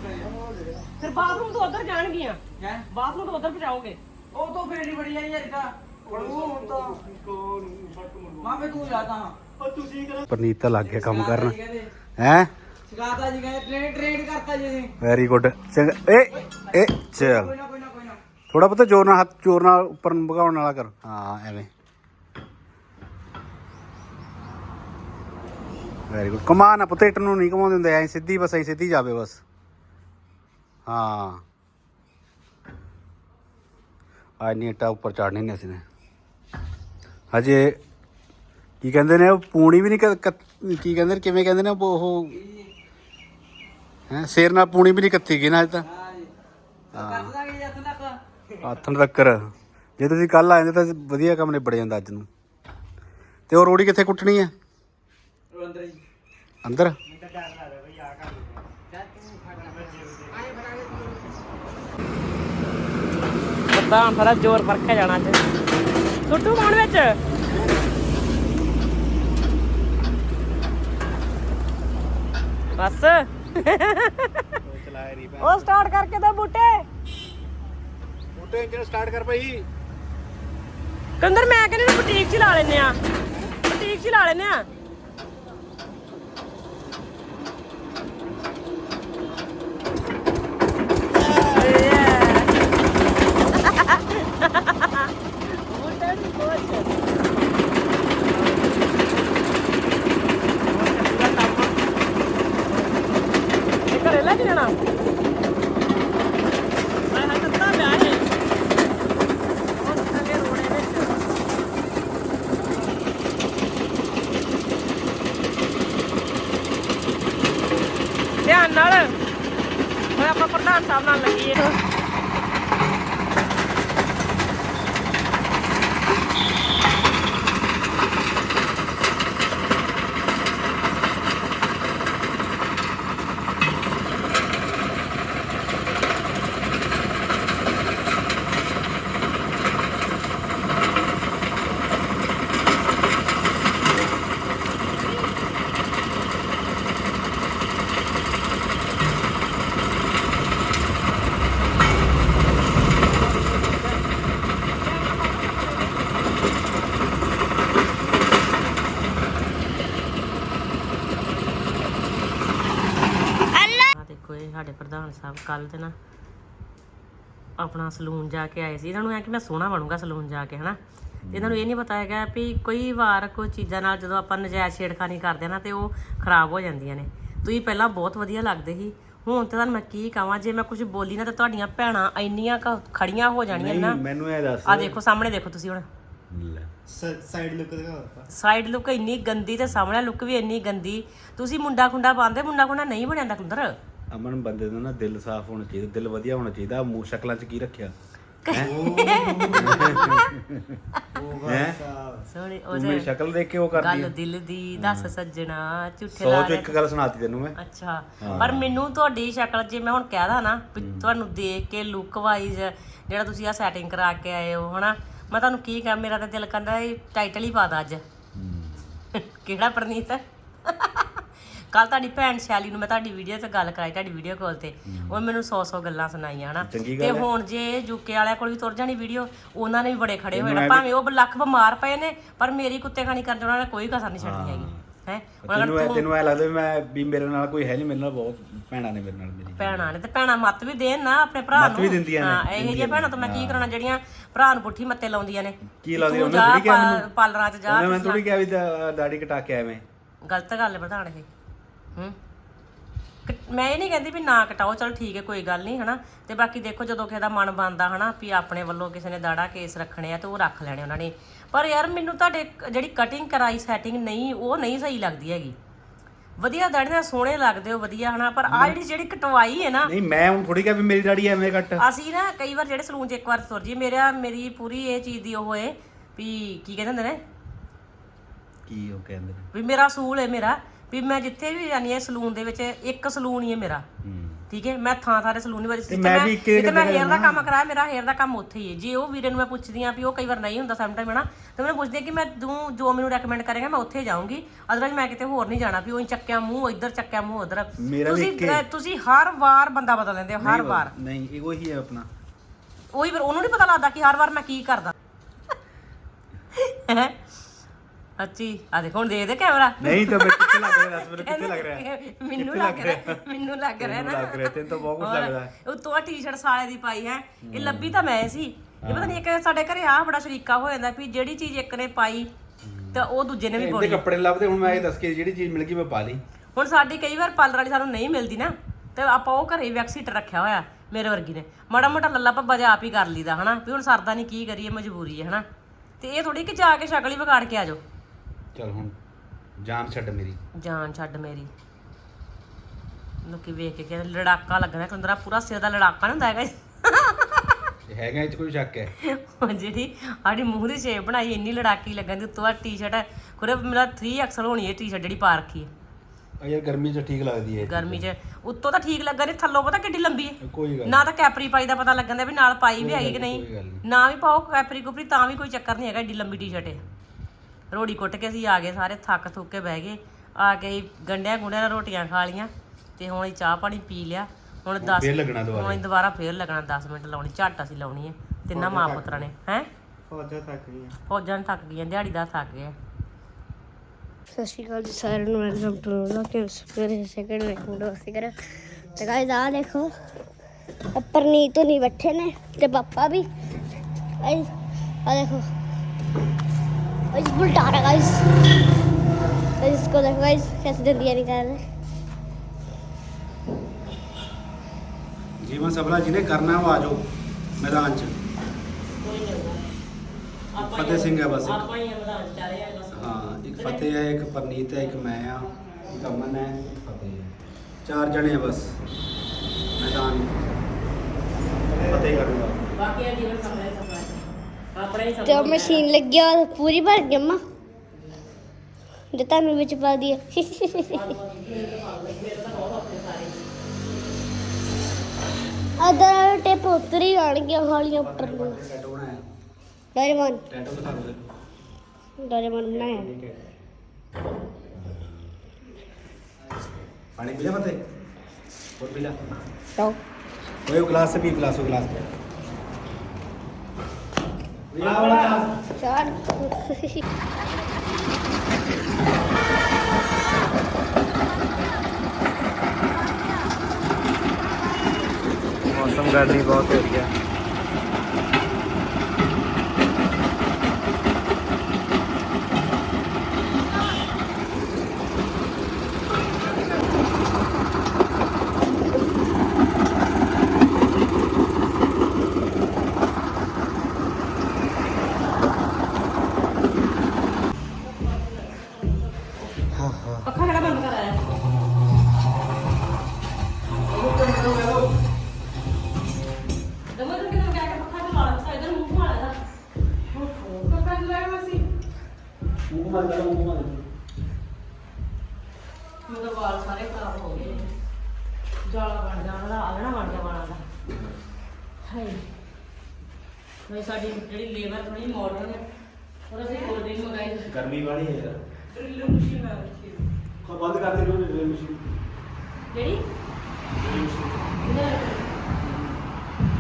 ਫਿਰ ਬਾਥਰੂਮ ਤੋਂ ਉਧਰ ਜਾਣਗੀਆਂ। ਹੈ? ਬਾਥਰੂਮ ਤੋਂ ਉਧਰ ਪਹੁੰਚਾਓਗੇ ਉਹ ਤੋਂ ਫੇਰ ਨਹੀਂ ਬੜੀ ਜਾਈ ਅੱਜ ਤਾਂ। ਉਹ ਹੁਣ ਤਾਂ। ਮਾਮੇ ਤੂੰ ਜਾ ਤਾਂ। ਪਰਨੀਤ ਤਾਂ ਲੱਗ ਗਿਆ ਕੰਮ ਕਰਨ। ਹੈ? ਸਿਖਾਤਾ ਜੀ ਕਹਿੰਦੇ। ਟ੍ਰੇਨ ਟ੍ਰੇਨ ਕਰਤਾ ਜੀ ਵੈਰੀ ਗੁੱਡ ਚੰਗਾ। ਏ ਏ ਚਲ। ਥੋੜਾ ਬਹੁਤਾ ਜ਼ੋਰ ਨਾਲ ਹੱਥ ਜ਼ੋਰ ਨਾਲ ਉੱਪਰ ਨੂੰ ਭਗਾਉਣ ਵਾਲਾ ਕਰ। ਹਾਂ ਐਵੇਂ। ਵੈਰੀ ਗੁੱਡ ਕਮਾ ਨਾ ਪੁੱਤ ਇੱਟ ਨੂੰ ਨਹੀਂ ਕਮਾਉਂਦੇ ਹੁੰਦੇ ਐ ਸਿੱਧੀ ਬਸ ਐ ਸਿੱਧੀ ਜਾਵੇ ਬਸ। ਹਾਂ। ਆ ਨਹੀਂ ਇੱਟਾਂ ਉੱਪਰ ਚੜਨੀ ਨਹੀਂ ਅਸੀਂ ਨੇ। ਹਜੇ ਕੀ ਕਹਿੰਦੇ ਨੇ ਉਹ ਪੂਣੀ ਵੀ ਨਹੀਂ ਕੀ ਕਹਿੰਦੇ ਨੇ ਕਿਵੇਂ ਕਹਿੰਦੇ ਨੇ ਉਹ ਹੈ ਸ਼ੇਰ ਨਾਲ ਪੂਣੀ ਵੀ ਨਹੀਂ ਕੱਤੀ ਗਈ ਨਾ ਅਜੇ ਤਾਂ। ਹਾਂ ਜੀ ਕਰ ਦਾਂਗੇ ਜੀ ਹੱਥ ਤੱਕ ਆਥਣ ਤੱਕਰ ਜੇ ਤੁਸੀਂ ਕੱਲ ਆ ਜਾਂਦੇ ਤਾਂ ਵਧੀਆ ਕੰਮ ਨਿਬੜ ਜਾਂਦਾ ਅੱਜ ਨੂੰ। ਤੇ ਉਹ ਰੋੜੀ ਕਿੱਥੇ ਕੁੱਟਣੀ ਹੈ? ਅੰਦਰ ਜੀ ਅੰਦਰ? ਪਤਾ ਸਾਰਾ ਜ਼ੋਰ ਫ਼ਰਕ ਜਾਣਾ ਅੱਜ। ਵਿੱਚ। ਬਸ। ਉਹ ਸਟਾਰਟ ਕਰਕੇ ਤਾਂ ਬੂਟੇ। ਬੂਟੇ ਇੰਜਨ ਸਟਾਰਟ ਕਰ ਭਾਈ? ਕੰਦਰ ਮੈਂ ਕਹਿੰਦੀ ਬੁਟੀਕ 'ਚ ਲਾ ਲੈਨੇ ਆ ਬੁਟੀਕ 'ਚ ਲਾ ਲੈਨੇ ਆ ਇਹ ਘਰੇ ਲੈ ਕੇ ਜਾਣਾ ਮੈਂ ਹਾਂ ਕੱਤਾ ਪਿਆ ਹੈ ਉਹ ਥੱਲੇ ਰੋੜੇ ਵਿੱਚ ਧਿਆਨ ਨਾਲ। ਹੁਣ ਆਪਾਂ ਪ੍ਰਧਾਨ ਸਾਹਿਬ ਨਾਲ ਲੱਗੀਏ ਆ ਦੇਖੋ ਇਹ ਪ੍ਰਧਾਨ ਸਾਹਿਬ ਕੱਲ ਤੇ ਨਾ ਆਪਣਾ ਸਲੂਨ ਜਾ ਕੇ ਆਏ ਸੀ। ਇਹਨਾਂ ਨੂੰ ਐ ਕਿ ਮੈਂ ਸੋਹਣਾ ਬਣੂੰਗਾ ਸਲੂਨ ਜਾ ਕੇ ਹਨਾ? ਤੇ ਇਹਨਾਂ ਨੂੰ ਇਹ ਨਹੀਂ ਪਤਾ ਹੈਗਾ ਵੀ ਕੋਈ ਵਾਰ ਕੋਈ ਚੀਜ਼ਾਂ ਨਾਲ ਜਦੋਂ ਆਪਾਂ ਨਜਾਇਜ਼ ਛੇੜਖਾਨੀ ਕਰਦੇ ਆ ਨਾ ਤੇ ਉਹ ਖਰਾਬ ਹੋ ਜਾਂਦੀਆਂ ਨੇ। ਤੁਸੀਂ ਪਹਿਲਾਂ ਬਹੁਤ ਵਧੀਆ ਲੱਗਦੇ ਸੀ। ਹੁਣ ਤੇ ਤੁਹਾਨੂੰ ਮੈਂ ਕੀ ਕਹਾਂ ਜੇ ਮੈਂ ਕੁਝ ਬੋਲੀ ਨਾ ਤੇ ਤੁਹਾਡੀਆਂ ਭੈਣਾਂ ਇੰਨੀਆਂ ਕੁ ਖੜੀਆਂ ਹੋ ਜਾਣੀਆਂ ਨਾ। ਮੈਨੂੰ ਇਹ ਦੱਸ। ਆ ਦੇਖੋ ਸਾਹਮਣੇ ਦੇਖੋ ਤੁਸੀਂ ਹੁਣ। ਸਾਈਡ ਲੁੱਕ ਦਿਖਾ ਸਾਈਡ ਲੁੱਕ ਇੰਨੀ ਗੰਦੀ ਤੇ ਸਾਹਮਣੇ ਲੁੱਕ ਵੀ ਇੰਨੀ ਗੰਦੀ। ਤੁਸੀਂ ਮੁੰਡਾ ਖੁੰਡਾ ਪਾਉਂਦੇ ਮੁੰਡਾ ਖੁੰਡਾ ਨਹੀਂ ਬਣਿਆ ਦਾ ਕੁੰਦਰ ਅਮਨ ਬੰਦੇ ਦਾ ਨਾ ਦਿਲ ਸਾਫ਼ ਹੋਣਾ ਚਾਹੀਦਾ ਦਿਲ ਵਧੀਆ ਹੋਣਾ ਚਾਹੀਦਾ ਮੂੰਹ ਸ਼ਕਲਾਂ 'ਚ ਕੀ ਰੱਖਿਆ? ਹੈ? ਸੋਹਣੀ ਤੂੰ ਮੇਰੀ ਉਹਦੇ ਸ਼ਕਲ ਦੇਖ ਕੇ ਉਹ ਕਰਦੀ ਗੱਲ ਦਿਲ ਦੀ ਦੱਸ ਸੱਜਣਾ ਝੂਠੇ ਸੌ ਲਾ ਚੋਂ ਇੱਕ ਗੱਲ ਸੁਣਾਤੀ ਤੈਨੂੰ ਮੈਂ। ਅੱਛਾ ਪਰ ਮੈਨੂੰ ਤੁਹਾਡੀ ਸ਼ਕਲ ਜੇ ਮੈਂ ਹੁਣ ਕਹਿਦਾ ਨਾ ਵੀ ਤੁਹਾਨੂੰ ਦੇਖ ਕੇ ਲੁੱਕ ਵਾਈਜ਼ ਜਿਹੜਾ ਤੁਸੀਂ ਆ ਸੈਟਿੰਗ ਕਰਾ ਕੇ ਆਏ ਹੋ ਹਨਾ ਮੈਂ ਤੁਹਾਨੂੰ ਕੀ ਕਹਾਂ ਮੇਰਾ ਤਾਂ ਦਿਲ ਕਰਦਾ ਇਹ ਟਾਈਟਲ ਹੀ ਪਾ ਦਾਂ ਅੱਜ। ਕਿਹੜਾ ਪ੍ਰਨੀਤ? ਕੱਲ ਤੁਹਾਡੀ ਭੈਣ ਸ਼ੈਲੀ ਨੂੰ ਮੈਂ ਤੁਹਾਡੀ ਵੀਡੀਓ ਤੇ ਗੱਲ ਕਰਾਈ ਤੁਹਾਡੀ ਵੀਡੀਓ ਕਾਲ ਤੇ। ਉਹ ਮੈਨੂੰ 100-100 ਗੱਲਾਂ ਸੁਣਾਈਆਂ ਹਨਾ। ਚੰਗੀ ਤੇ ਹੁਣ ਜੇ ਯੂਕੇ ਵਾਲਿਆਂ ਕੋਲ ਵੀ ਤੁਰ ਜਾਣੀ ਵੀਡੀਓ ਉਹਨਾਂ ਨੇ ਵੀ ਬੜੇ ਖੜੇ ਹੋਏ ਨੇ। ਭਾਵੇਂ ਉਹ ਲੱਖ ਬਿਮਾਰ ਪਏ ਨੇ ਪਰ ਮੇਰੀ ਕੁੱਤੇ ਖਾਣੀ ਕਰਨ 'ਚ ਉਹਨਾਂ ਨੇ ਕੋਈ ਕਸਰ ਨਹੀਂ ਛੱਡਣੀ ਹੈਗੀ। ਹੈ? ਤੈਨੂੰ ਐ ਤੈਨੂੰ ਐ ਲੱਗਦਾ ਵੀ ਮੈਂ ਵੀ ਮੇਰੇ ਨਾਲ ਕੋਈ ਹੈ ਨਹੀਂ ਮੇਰੇ ਨਾਲ ਬਹੁਤ ਭੈਣਾਂ ਨੇ ਮੇਰੇ ਨਾਲ ਮੇਰੀ। ਭੈਣਾਂ ਨੇ ਤੇ ਭੈਣਾਂ ਮੱਤ ਵੀ ਦੇਣ ਨਾ ਆਪਣੇ ਭਰਾ ਨੂੰ ਮੱਤ ਵੀ ਦਿੰਦੀਆਂ ਨੇ, ਹਾਂ ਇਹੋ ਜਿਹੀਆਂ ਭੈਣਾਂ ਤੋਂ ਮੈਂ ਕੀ ਕਰਾਉਣਾ ਜਿਹੜੀਆਂ ਭਰਾ ਨੂੰ ਪੁੱਠੀ ਮੱਤੇ ਲਾਉਂਦੀਆਂ ਨੇ। ਕੀ ਲਾਉਂਦੀ ਤੂੰ ਉਹਨੇ ਥੋੜੀ ਕਿਹਾ ਮੈਨੂੰ। ਪਾਰਲਰਾਂ 'ਚ ਜਾ ਉਹਨੇ ਮੈਂ ਥੋੜੀ ਕਿਹਾ ਵੀ ਦਾ- ਦਾੜੀ ਕਟਾ ਕੇ ਐਵੇਂ ਗਲਤ ਗੱਲ ਹੈ ਪ੍ਰਧਾਨ ਇਹ। ਹੂੰ। ਮੈਂ ਇਹ ਨਹੀਂ ਕਹਿੰਦੀ ਵੀ ਨਾ ਕਟਾਓ ਚਲ ਠੀਕ ਹੈ ਕੋਈ ਗੱਲ ਨਹੀਂ ਹਨਾ? ਤੇ ਬਾਕੀ ਦੇਖੋ ਜਦੋਂ ਕਿਸੇ ਦਾ ਮਨ ਬਣਦਾ ਹਨਾ ਵੀ ਆਪਣੇ ਵੱਲੋਂ ਕਿਸੇ ਨੇ ਦਾੜਾ ਕੇਸ ਰੱਖਣੇ ਆ ਤੇ ਉਹ ਰੱਖ ਲੈਣੇ ਉਹਨਾਂ ਨੇ। ਪਰ ਯਾਰ ਮੈਨੂੰ ਤੁਹਾਡੇ ਜਿਹੜੀ ਕਟਿੰਗ ਕਰਾਈ ਸੈਟਿੰਗ ਨਹੀਂ ਉਹ ਨਹੀਂ ਸਹੀ ਲੱਗਦੀ ਹੈਗੀ। ਵਧੀਆ ਦਾੜੀ ਨਾਲ ਸੋਹਣੇ ਲੱਗਦੇ ਹੋ ਵਧੀਆ ਹਨਾ? ਪਰ ਆ ਜਿਹੜੀ ਜਿਹੜੀ ਕਟਵਾਈ ਹੈ ਨਾ ਨਹੀਂ ਮੈਂ ਹੁਣ ਥੋੜੀ ਕਿਹਾ ਵੀ ਮੇਰੀ ਦਾੜੀ ਐਵੇਂ ਕੱਟ। ਅਸੀਂ ਨਾ ਕਈ ਵਾਰ ਜਿਹੜੇ ਸਲੂਨ 'ਚ ਇੱਕ ਵਾਰ ਤੁਰ ਜੀ ਮੇਰਾ ਮੇਰੀ ਪੂਰੀ ਇਹ ਚੀਜ਼ ਦੀ ਉਹ ਹੈ ਵੀ ਕੀ ਕਹਿੰਦੇ ਹੁੰਦੇ ਨੇ? ਕੀ ਉਹ ਕਹਿੰਦੇ ਨੇ? ਵੀ ਮੇਰਾ ਅਸੂਲ ਹੈ ਮੇਰਾ। ਵੀ ਮੈਂ ਜਿੱਥੇ ਵੀ ਜਾਂਦੀ ਹਾਂ ਸਲੂਨ ਦੇ ਵਿੱਚ ਇੱਕ ਸਲੂਨ ਹੀ ਹੈ ਮੇਰਾ। ਠੀਕ ਹੈ? ਮੈਂ ਥਾਂ ਥਾਂ ਦੇ ਸਲੂਨ ਵਿੱਚ ਜਿੱਥੇ ਮੈਂ ਜਿੱਥੇ ਮੈਂ ਹੇਅਰ ਦਾ ਕੰਮ ਕਰਾਇਆ ਮੇਰਾ ਹੇਅਰ ਦਾ ਕੰਮ ਉੱਥੇ ਹੀ ਹੈ। ਜੇ ਉਹ ਵੀਰੇ ਨੂੰ ਮੈਂ ਪੁੱਛਦੀ ਆ ਵੀ ਉਹ ਕਈ ਵਾਰ ਨਹੀਂ ਹੁੰਦਾ ਸਮ ਟਾਈਮ ਹਨਾ? ਤੇ ਮੈਨੂੰ ਪੁੱਛਦੀ ਆ ਕਿ ਮੈਂ ਤੂੰ ਜੋ ਮੈਨੂੰ ਰეკਮੈਂਡ ਕਰੇਗਾ ਮੈਂ ਉੱਥੇ ਜਾਊਂਗੀ। ਅਦਰਵਾਈਜ਼ ਮੈਂ ਕਿਤੇ ਹੋਰ ਨਹੀਂ ਜਾਣਾ ਵੀ ਉਹ ਚੱਕਿਆ ਮੂੰਹ ਇੱਧਰ ਚੱਕਿਆ ਮੂੰਹ ਉਧਰ। ਤੁਸੀਂ ਤੁਸੀਂ ਹਰ ਵਾਰ ਬੰਦਾ ਬਦਲ ਲੈਂਦੇ ਹੋ ਹਰ ਵਾਰ। ਨਹੀਂ ਇਹ ਉਹੀ ਹੈ ਆਪਣਾ। ਉਹੀ ਫਿਰ ਉਹਨੂੰ ਨਹੀਂ ਪਤਾ ਲੱਗਦਾ ਕਿ ਹਰ ਵਾਰ ਮੈਂ ਕੀ ਕਰਦਾ। ਹੈਂ? ਅੱਛੀ ਆ ਦੇਖੋ ਹੁਣ ਦੇ ਦੇ ਕੈਮਰਾ। ਨਹੀਂ ਤਾਂ ਮੈਂ ਕਿੱਥੇ ਲੱਗ ਰਿਹਾ? ਦੱਸ ਮੈਨੂੰ ਕਿੱਥੇ ਲੱਗ ਰਿਹਾ? ਮੈਨੂੰ ਲੱਗ ਰਿਹਾ? ਮੈਨੂੰ ਲੱਗ ਰਿਹਾ ਨਾ। ਲੱਗ ਰਿਹਾ, ਤੈਨੂੰ ਤਾਂ ਬਹੁਤ ਹੋਰ, ਲੱਗਦਾ ਹੈ। ਉੱਤੋਂ ਆ ਟੀ-ਸ਼ਰਟ ਸਾਲੇ ਦੀ ਪਾਈ ਹੈ। ਇਹ ਲੱਭੀ ਤਾਂ ਮੈਂ ਸੀ। ਇਹ ਪਤਾ ਨਹੀਂ ਇੱਕ ਸਾਡੇ ਘਰੇ ਆ ਬੜਾ ਸ਼ਰੀਕਾ ਹੋ ਜਾਂਦਾ ਵੀ ਜਿਹੜੀ ਚੀਜ਼ ਇੱਕ ਨੇ ਪਾਈ ਤਾਂ ਉਹ ਦੂਜੇ ਨੇ ਵੀ ਇਹਦੇ ਪਾਉਣੀ। ਕੱਪੜੇ ਲੱਭਦੇ ਹੁਣ ਮੈਂ ਇਹ ਦੱਸ ਕੇ ਜਿਹੜੀ ਚੀਜ਼ ਮਿਲ ਗਈ ਮੈਂ ਪਾ ਲਈ। ਹੁਣ ਸਾਡੀ ਕਈ ਵਾਰ ਪਾਰਲਰ ਵਾਲੀ ਸਾਨੂੰ ਨਹੀਂ ਮਿਲਦੀ ਨਾ ਤੇ ਆਪਾਂ ਉਹ ਘਰੇ ਵੈਕਸ ਹੀਟਰ ਰੱਖਿਆ ਹੋਇਆ ਮੇਰੇ ਵਰਗੀ ਨੇ। ਮਾੜਾ ਮੋਟਾ ਲੱਲਾ ਪੱਬਾ ਜਿਹਾ ਆਪ ਹੀ ਕਰ ਲਈਦਾ ਹਨਾ? ਵੀ ਹੁਣ ਸਰਦਾ ਨਹੀਂ ਕੀ ਕਰੀਏ ਮਜਬੂਰੀ ਹੈ ਹਨਾ? ਤੇ ਇਹ ਥੋੜੀ ਕਿ ਜਾ ਕੇ ਸ਼ਕਲ ਹੀ ਵਿਗਾੜ ਕੇ ਆ ਜਾਓ। ਚਲ ਹੁਣ ਜਾਨ ਛੱਡ ਮੇਰੀ। ਜਾਨ ਛੱਡ ਮੇਰੀ। ਲੋਕੀ ਵੇਖ ਕੇ ਕਹਿੰਦੇ ਲੜਾਕਾ ਲੱਗਣਾ ਕੰਦਰਾ ਪੂਰਾ ਸਿਰ ਦਾ ਲੜਾਕਾ ਨਹੀਂ ਹੁੰਦਾ ਹੈਗਾ। ਇਹ ਹੈਗਾ ਇਹ ਚ ਕੋਈ ਸ਼ੱਕ ਹੈ? ਉਹ ਜਿਹੜੀ ਆੜੀ ਮੂੰਹ ਦੀ ਸ਼ੇਪ ਬਣਾਈ ਇੰਨੀ ਲੜਾਕੀ ਲੱਗਣ ਦੀ ਉੱਤੋਂ ਆ ਟੀ-ਸ਼ਰਟ ਕੁਰੇ ਮੇਰਾ 3XL ਹੋਣੀ ਹੈ ਟੀ-ਸ਼ਰਟ ਜਿਹੜੀ ਪਾ ਰੱਖੀ ਹੈ। ਆ ਯਾਰ ਗਰਮੀ ਚ ਠੀਕ ਲੱਗਦੀ ਹੈ ਗਰਮੀ 'ਚ ਉੱਤੋਂ ਤਾਂ ਠੀਕ ਲੱਗਾ ਨਹੀਂ ਥੱਲੋਂ ਪਤਾ ਕਿੱਡੀ ਲੰਬੀ ਹੈ। ਕੋਈ ਗੱਲ ਨਾ ਤਾਂ ਕੈਪਰੀ ਪਾਈ ਦਾ ਪਤਾ ਲੱਗਣ ਦਾ ਵੀ ਨਾਲ ਪਾਈ ਵੀ ਹੈਗੀ ਕਿ ਕੋਈ ਨਹੀਂ। ਗੱਲ ਨਹੀਂ। ਨਾ ਵੀ ਪਾਓ ਕੈਪਰੀ ਕੁਪਰੀ ਤਾਂ ਵੀ ਕੋਈ ਚੱਕਰ ਨਹੀਂ ਹੈਗਾ ਏਡੀ ਲੰਬੀ ਟੀ-ਸ਼ਰਟ ਹੈ ਰੋੜੀ ਕੁੱਟ ਕੇ ਅਸੀਂ ਆ ਗਏ ਸਾਰੇ ਥੱਕ ਥੁੱਕ ਕੇ ਬਹਿ ਗਏ। ਆ ਕੇ ਗੰਡਿਆਂ ਗੁੰਡਿਆਂ ਨਾਲ ਰੋਟੀਆਂ ਖਾ ਲੀਆਂ ਤੇ ਹੁਣ ਅਸੀਂ ਚਾਹ ਪਾਣੀ ਪੀ ਲਿਆ। ਹੁਣ 10 ਫੇਰ ਲੱਗਣਾ ਹੁਣ ਦੁਬਾਰਾ ਅਸੀਂ ਦੁਬਾਰਾ ਫੇਰ ਲੱਗਣਾ 10 ਮਿੰਟ ਲਾਉਣੀ ਝੱਟ ਅਸੀਂ ਲਾਉਣੀ ਹੈ ਤਿੰਨਾਂ ਮਾਂ ਪੁੱਤਰਾਂ ਨੇ ਹੈ? ਫੌਜਾਂ ਤੱਕ ਗਈਆਂ। ਫੌਜਾਂ ਥੱਕ ਗਈਆਂ ਦਿਹਾੜੀ ਦਾ ਥੱਕ ਗਏ ਸਤਿ ਸ਼੍ਰੀ ਅਕਾਲ ਜੀ ਸਾਰਿਆਂ ਨੂੰ ਵੈਲਕਮ ਟੂ ਲੋਕੇ ਸਪੀਰ ਸੈਕਿੰਡ ਰੈਕਿੰਗ ਦੋਸਤੀ ਕਰ ਤੇ ਗਾਇਸ ਆ ਦੇਖੋ ਪਰਨੀਤ ਨਹੀਂ ਬੈਠੇ ਨੇ ਤੇ ਪਾਪਾ ਵੀ। ਆ ਦੇਖੋ। और ये रहा गाइस इसको देखो गाइस कैसे जल्दी निकाल जीवन सबला जी ने करना है वो आज मैदान च। फतेह सिंह है बस हाँ एक फतेह है एक परनीत है एक मैं हाँ एक अमन है है। चार जने हैं बस मैदान। फतेह करूँगा ਆਪਣਾ ਹੀ तो ਸਫਲਾ मशीन लग गया और पूरी भर गई अम्मा जो तुम बिच पा दिया अदर टेप उतर ही आने हालियां ऊपर ਨੂੰ। ਟੈਟੂ ਬਣਾਇਆ डोरेमोन ਟੈਟੂ ਦਿਖਾ ਦਿਓ डोरेमोन बनाया ਪਾਣੀ ਪੀ ਲਿਆ ਫਤਿਹ ਹੋਰ ਪੀ ਲਿਆ तो ओए वो गिलास से भी गिलास वो गिलास पे Lawan. Awesome, Gardner, both of. ਬੜੀ ਮਾਡਰਨ ਹੈ। ਪਰ ਅਸੀਂ ਕੋਲਡ ਡਰਿੰਕ ਮੰਗਾਈ। ਗਰਮੀ ਵਾਲੀ ਹੈ ਯਾਰ। ਡਰਿਲ ਮਸ਼ੀਨ ਆ ਰੱਖੀ ਹੈ। ਖੋ ਬੰਦ ਕਰਤੇ ਕਿਉਂ ਨਹੀਂ ਡਰਿਲ ਮਸ਼ੀਨ ਜਿਹੜੀ? ਡਰਿਲ ਮਸ਼ੀਨ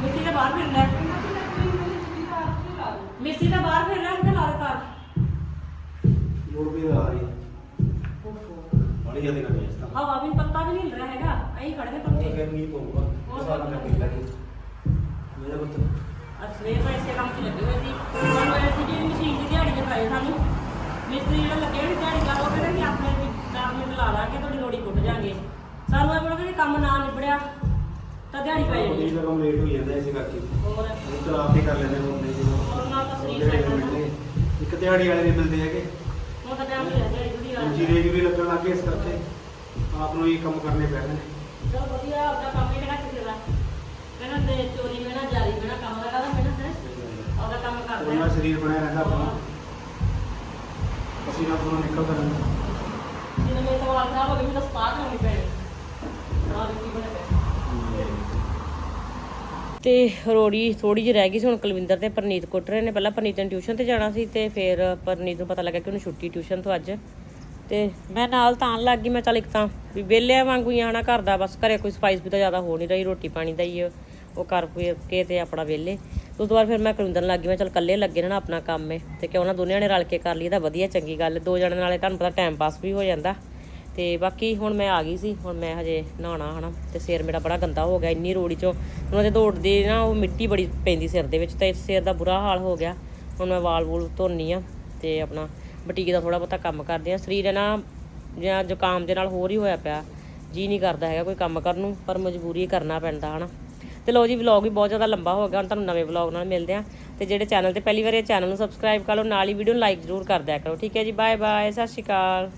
ਮਿੱਟੀ ਦਾ ਬਾਹਰ ਫਿਰਨਾ। ਹੈ। ਇਹਨਾਂ ਦੀ ਲੱਕੜੀ ਨੂੰ ਜਿੱਦੀ ਤਾਰ ਤੇ ਲਾ ਦਿਓ। ਮਿੱਟੀ ਦਾ ਬਾਹਰ ਫਿਰਨਾ ਅੰਕਲ ਨਾਲ ਕਰ ਲੋੜ ਵੀ ਆ ਰਹੀ ਹੈ। ਬੜੀ ਜ਼ਿਆਦਾ ਗਰਮੀ ਹੈ ਇਸ ਤਰ੍ਹਾਂ। ਹਵਾ ਵੀ ਪੱਤਾ ਵੀ ਨਹੀਂ ਹਿੱਲ ਰਿਹਾ ਹੈਗਾ। ਐਂ ਖੜਦੇ ਪੱਤੇ। ਫਿਰ ਨਹੀਂ ਪਊਗਾ। ਉਹ ਸਾਲ ਮੈਂ ਪੀ ਲਾਂਗੇ ਮੇਰਾ ਪੁੱਤ। ਅਸਲੇ ਪੈਸੇ ਕੰਮ 'ਚ ਲੱਗੇ ਹੋਏ ਸੀ। ਸਾਨੂੰ ਐ ਸੀ ਕਿ ਮਸ਼ੀਨ ਦੀ ਦਿਹਾੜੀ ਦੇ ਪਏ ਸਾਨੂੰ। ਮਿਸਤਰੀ ਜਿਹੜਾ ਲੱਗੇ ਹੋਏ ਦਿਹਾੜੀ ਕਰ ਉਹ ਕਹਿੰਦੇ ਕਿ ਆਪਣੇ ਵੀ 10 ਮਿੰਟ ਲਾ ਲਾਂਗੇ ਤੁਹਾਡੀ ਰੋੜੀ ਕੁੱਟ ਜਾਾਂਗੇ। ਸਾਨੂੰ ਇਹ ਬੜਾ ਕਿ ਕੰਮ ਨਾ ਨਿਬੜਿਆ ਤਾਂ ਦਿਹਾੜੀ ਪੈ ਜਾਣੀ ਉਹਦੀ ਕੰਮ ਲੇਟ ਹੋ ਜਾਂਦਾ ਇਸੇ ਕਰਕੇ ਹੋਰ? ਉਹ ਤਾਂ ਆਪ ਹੀ ਕਰ ਲੈਂਦੇ ਹੁੰਦੇ ਜੀ ਹੋਰ ਨਾਲ ਤਾਂ ਸਰੀਰ ਦਿਹਾੜੀ ਸਾਡਾ ਮਿਲਦੇ। ਇੱਕ ਦਿਹਾੜੀ ਵਾਲੇ ਨਹੀਂ ਮਿਲਦੇ ਹੈਗੇ। ਹੁਣ ਤਾਂ ਟਾਈਮ ਨਹੀਂ ਦਿਹਾੜੀ ਜੁੜੀ ਵਾਲਾ ਜੀਰੇ ਜੁਰੀ ਲੱਗਣ ਲੱਗੇ ਇਸ ਕਰਕੇ। ਆਪ ਨੂੰ ਇਹ ਕੰਮ ਕਰਨੇ ਪੈਂਦੇ ਨੇ ਚਲੋ ਵਧੀਆ ਆਪਦਾ ਕੰਮ ਹੀ ਤੇ ਚੋਰੀ ਮੇਣਾ ਜਾਰੀ ਮੇਣਾ ਕੰਮ ਦਾ ਕਾਹਦਾ ਮੇਣਾ ਹੈ? ਆਪਦਾ ਕੰਮ ਕਰਦੇ ਉਹਨਾਂ ਆ ਸਰੀਰ ਬਣਿਆ ਰਹਿੰਦਾ ਆਪਣਾ। ਪਸੀਨਾ ਪੂਰਾ ਨਿਕਲਦਾ ਰਹਿੰਦਾ ਜਿਵੇਂ ਮੇਰੇ ਤੋਂ ਵਾਲ ਖਰਾਬ ਹੋ ਗਏ ਮੈਨੂੰ ਤਾਂ ਸਪਾ ਕਰਾਉਣੀ ਪੈਣੀ ਆ ਦਿੱਤੀ ਬਣੇ ਪਏ। ਤੇ ਰੋੜੀ ਥੋੜੀ ਜਿਹੀ ਰਹਿ ਗਈ ਸੀ ਹੁਣ ਕੁਲਵਿੰਦਰ ਤੇ ਪਰਨੀਤ ਕੁੱਟ ਰਹੇ ਨੇ। ਪਹਿਲਾਂ ਪਰਨੀਤ ਨੇ ਟਿਊਸ਼ਨ ਤੇ ਜਾਣਾ ਸੀ ਤੇ ਫਿਰ ਪਰਨੀਤ ਨੂੰ ਪਤਾ ਲੱਗਾ ਕਿ ਉਹਨੂੰ ਛੁੱਟੀ ਟਿਊਸ਼ਨ ਤੋਂ ਅੱਜ। ਤੇ ਮੈਂ ਨਾਲ ਤਾਂ ਆਉਣ ਲੱਗ ਗਈ ਮੈਂ ਚੱਲ ਇੱਕ ਤਾਂ ਵੀ ਵਿਹਲਿਆਂ ਵਾਂਗੂ ਹੀ ਆਣਾ ਘਰ ਦਾ ਬਸ ਘਰੇ ਕੋਈ ਸਪਾਈਸ ਵੀ ਤਾਂ ਜ਼ਿਆਦਾ ਹੋ ਨਹੀਂ ਰਹੀ ਰੋਟੀ ਪਾਣੀ ਦਾ ਹੀ ਉਹ ਕਰ ਫਿਰ ਕੇ ਤੇ ਆਪਣਾ ਵਿਹਲੇ। ਉਸ ਤੋਂ ਬਾਅਦ ਫਿਰ ਮੈਂ ਕੁਲਵਿੰਦਰ ਲੱਗ ਗਈ, ਮੈਂ ਚੱਲ ਇਕੱਲੇ ਲੱਗੇ ਨਾ ਆਪਣਾ ਕੰਮ ਹੈ ਤੇ ਕਿਉਂ ਨਾ ਦੋਨਿਆਂ ਨੇ ਰਲ ਕੇ ਕਰ ਲਈ ਤਾਂ ਵਧੀਆ, ਚੰਗੀ ਗੱਲ। ਦੋ ਜਣਿਆਂ ਨਾਲੇ ਤੁਹਾਨੂੰ ਪਤਾ ਟਾਈਮ ਪਾਸ ਵੀ ਹੋ ਜਾਂਦਾ। ਤੇ ਬਾਕੀ ਹੁਣ ਮੈਂ ਆ ਗਈ ਸੀ, ਹੁਣ ਮੈਂ ਹਜੇ ਨਹਾਉਣਾ ਹਨਾ, ਤੇ ਸਿਰ ਮੇਰਾ ਬੜਾ ਗੰਦਾ ਹੋ ਗਿਆ, ਇੰਨੀ ਰੋੜੀ ਚੋਂ। ਉਹਨਾਂ ਦੇ ਦੌੜਦੀ ਨਾ, ਉਹ ਮਿੱਟੀ ਬੜੀ ਪੈਂਦੀ ਸਿਰ ਦੇ ਵਿੱਚ, ਤੇ ਸਿਰ ਦਾ ਬੁਰਾ ਹਾਲ ਹੋ ਗਿਆ। ਹੁਣ ਮੈਂ ਵਾਲ ਵੂਲ ਧੋਨੀ ਆ, ਤੇ ਆਪਣਾ ਬੁਟੀਕ ਦਾ ਥੋੜਾ ਬਹੁਤਾ ਕੰਮ ਕਰਦੀ ਆ। ਸਰੀਰ ਹੈ ਨਾ, ਜਾਂ ਜ਼ੁਕਾਮ ਦੇ ਨਾਲ ਹੋਰ ਹੀ ਹੋਇਆ ਪਿਆ। ਜੀ ਨਹੀਂ ਕਰਦਾ ਹੈਗਾ ਕੋਈ ਕੰਮ ਕਰਨ ਨੂੰ, ਪਰ ਮਜਬੂਰੀ ਕਰਨਾ ਪੈਂਦਾ ਹਨਾ। ਤੇ ਲੋ ਜੀ ਵਲੌਗ ਵੀ ਬਹੁਤ ਜ਼ਿਆਦਾ ਲੰਬਾ ਹੋ ਗਿਆ, ਹੁਣ ਤੁਹਾਨੂੰ ਨਵੇਂ ਵਲੌਗ ਨਾਲ ਮਿਲਦੇ ਆ ਤੇ ਜਿਹੜੇ ਚੈਨਲ ਤੇ ਪਹਿਲੀ ਵਾਰ ਇਹ ਚੈਨਲ ਨੂੰ ਸਬਸਕ੍ਰਾਈਬ ਕਰ ਲਓ, ਨਾਲ ਹੀ ਵੀਡੀਓ ਨੂੰ ਲਾਈਕ ਜ਼ਰੂਰ ਕਰ ਦਿਆ ਕਰੋ। ਠੀਕ ਹੈ ਜੀ ਬਾਏ ਬਾਏ ਸਤਿ ਸ਼੍ਰੀ ਅਕਾਲ।